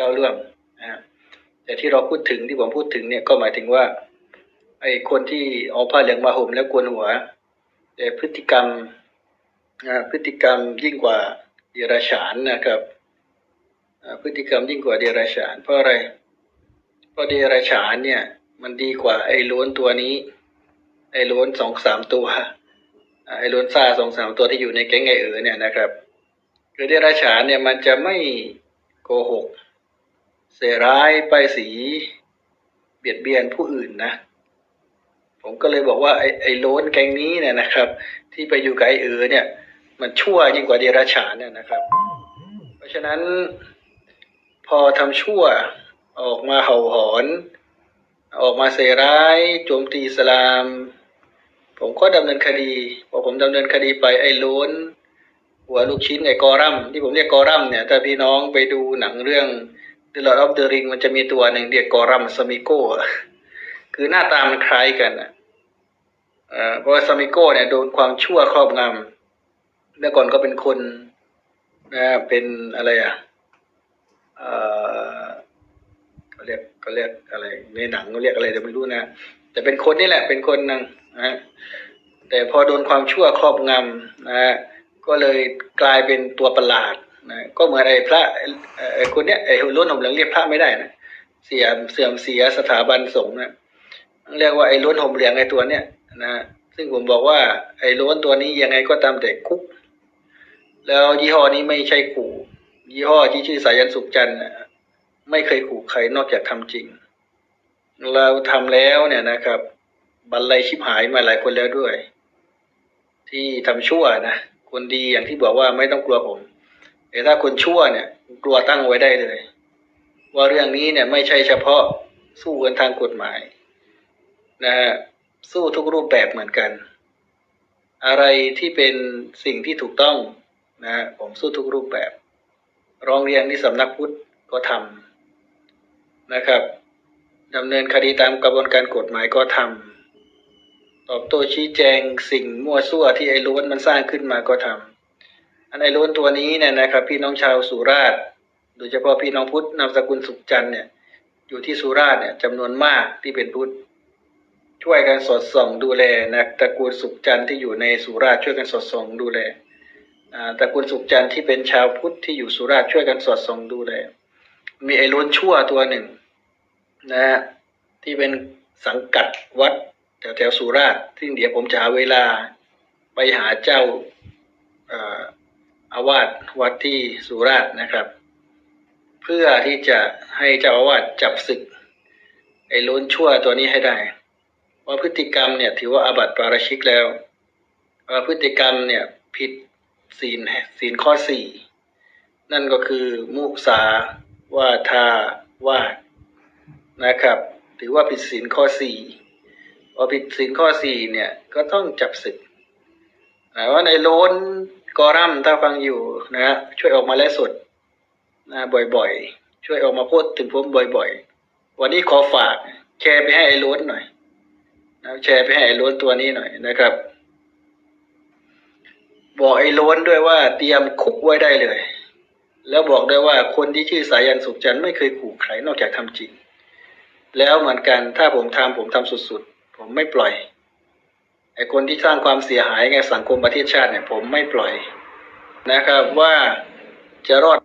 ก้าวล่วงนะแต่ที่เราพูดถึงที่ผมพูดถึงเนี่ยก็หมายถึงว่า ไอ้คนที่เอาผ้าเหลืองมาห่มแล้วกวนหัวแต่พฤติกรรมอ่าพฤติกรรมยิ่งกว่าเดรัจฉานนะครับพฤติกรรมยิ่งกว่าเดรัจฉาน เพราะอะไร เพราะเดรัจฉานเนี่ย มันดีกว่าไอ้ล้วนตัวนี้ ไอ้ล้วนสองสามตัวไอ้ล้วนซาสองสามตัวที่อยู่ในแก๊งไอเอ๋อเนี่ยนะครับคือเดรัจฉานเนี่ยมันจะไม่โกหก เสียร้ายป้ายสีเบียดเบียนผู้อื่นนะ ผมก็เลยบอกว่าไอ้ไอ้โล้นแก๊งนี้เนี่ยนะครับ ที่ไปอยู่กับไอ้เออเนี่ย มันชั่วยิ่งกว่าเดรัจฉานเนี่ยนะครับ เพราะฉะนั้น พอทำชั่วออกมาเห่าหอน ออกมาเสร้ายโจมตีสลาม ผมก็ดำเนินคดีพอผมดำเนินคดีไปไอ้โล้นหัวลูกชิ้นไอ้กอรัมที่ผมเรียกกอรัมเนี่ยถ้าพี่น้องไปดูหนังเรื่อง The Lord of the Ring มันจะมีตัวหนึ่งเรียกกอรัมสมิโกะคือหน้าตามันคล้ายกันอ่อเพราะว่าสมิโกะเนี่ยโดนความชั่วครอบงำเมื่อก่อนก็เป็นคนนะเป็นอะไรอะเอ่อเขาเรียกเขาเรียกอะไร ในหนังเขาเรียกอะไรเดี๋ยวไม่รู้นะแต่เป็นคนนี่แหละ เป็นคนนึงนะแต่พอโดนความชั่วครอบงำนะก็เลยกลายเป็นตัวประหลาด นะก็เหมือนไอ้พระไอ้คนเนี้ยไอ้ล้วนห่มเหลืองเรียกพระไม่ได้นะเสียเสื่อมเสียสถาบันสงฆ์นะเรียกว่าไอ้ล้วนห่มเหลืองไอ้ตัวเนี้ยนะซึ่งผมบอกว่าไอ้ล้วนตัวนี้ยังไงก็ตามแต่คุก แล้วยี่ห้อนี้ไม่ใช่ขู่ยี่ห้อที่ชื่อสายันสุขจันทร์นะไม่เคยขู่ใครนอกจากทำจริง เราทำแล้วเนี่ยนะครับบรรลัยชิบหายมาหลายคนแล้วด้วย ที่ทำชั่วนะคนดีอย่างที่บอกว่าไม่ต้องกลัวผม แต่ถ้าคนชั่วเนี่ยกลัวตั้งไว้ได้เลย ว่าเรื่องนี้เนี่ยไม่ใช่เฉพาะสู้กันทางกฎหมายนะฮะสู้ทุกรูปแบบเหมือนกัน อะไรที่เป็นสิ่งที่ถูกต้องนะฮะผมสู้ทุกรูปแบบร้องเรียนที่สำนักพุทธก็ทำนะครับดำเนินคดีตามกระบวนการกฎหมายก็ทำตอบโต้ชี้แจงสิ่งมั่วซั่วที่ไอ้ล้วนมันสร้างขึ้นมาก็ทำ อันไอ้ล้วนตัวนี้เนี่ยนะครับ พี่น้องชาวสุราษฎร์โดยเฉพาะพี่น้องพุทธนามสกุลสุขจันทร์เนี่ย อยู่ที่สุราษฎร์เนี่ยจำนวนมากที่เป็นพุทธช่วยกันสอดส่องดูแลนะตระกูลสุขจันทร์ที่อยู่ในสุราษฎร์ช่วยกันสอดส่องดูแลอ่าตระกูลสุขจันทร์ที่เป็นชาวพุทธที่อยู่สุราษฎร์ช่วยกันสอดส่องดูแลมีไอ้ล้นชั่วตัวหนึ่งนะฮะที่เป็นสังกัดวัดแถวแถวสุราษฎร์ซึ่เดี๋ยวผมจะหาเวลาไปหาเจ้า อาวาสวัดที่สุราษฎร์นะครับ เพื่อที่จะให้เจ้าอาวาสจับศึก ไอ้ล้นชั่วตัวนี้ให้ได้ว่าพฤติกรรมเนี่ย ถือว่าอาบัติปาราชิกแล้วว่าพฤติกรรมเนี่ยผิดศีลศีลข้อสี่นั่นก็คือมุสาวาทาวาทนะครับ ถือว่าผิดศีลข้อสี่พอผิดศีลข้อสี่เนี่ยก็ต้องจับศึกนะว่าในโล้น อรัมถ้าฟังอยู่นะฮะช่วยออกมาและสดนะบ่อยๆ ช่วยออกมาพูดถึงผมบ่อยๆ วันนี้ขอฝากแชร์ไปให้ไอ้ล้นหน่อยนะแชร์ไปให้ไอ้ล้นตัวนี้หน่อยนะครับ บอกไอ้ล้นด้วยว่าเตรียมคุกไว้ได้เลย แล้วบอกด้วยว่าคนที่ชื่อสายันสุขจันทร์ไม่เคยขู่ใครนอกจากทำจริง แล้วเหมือนกันถ้าผมทำผมทำสุดๆ ผมไม่ปล่อย ไอ้คนที่สร้างความเสียหายไงสังคมประเทศชาติเนี่ยผมไม่ปล่อยนะครับว่าจะรอด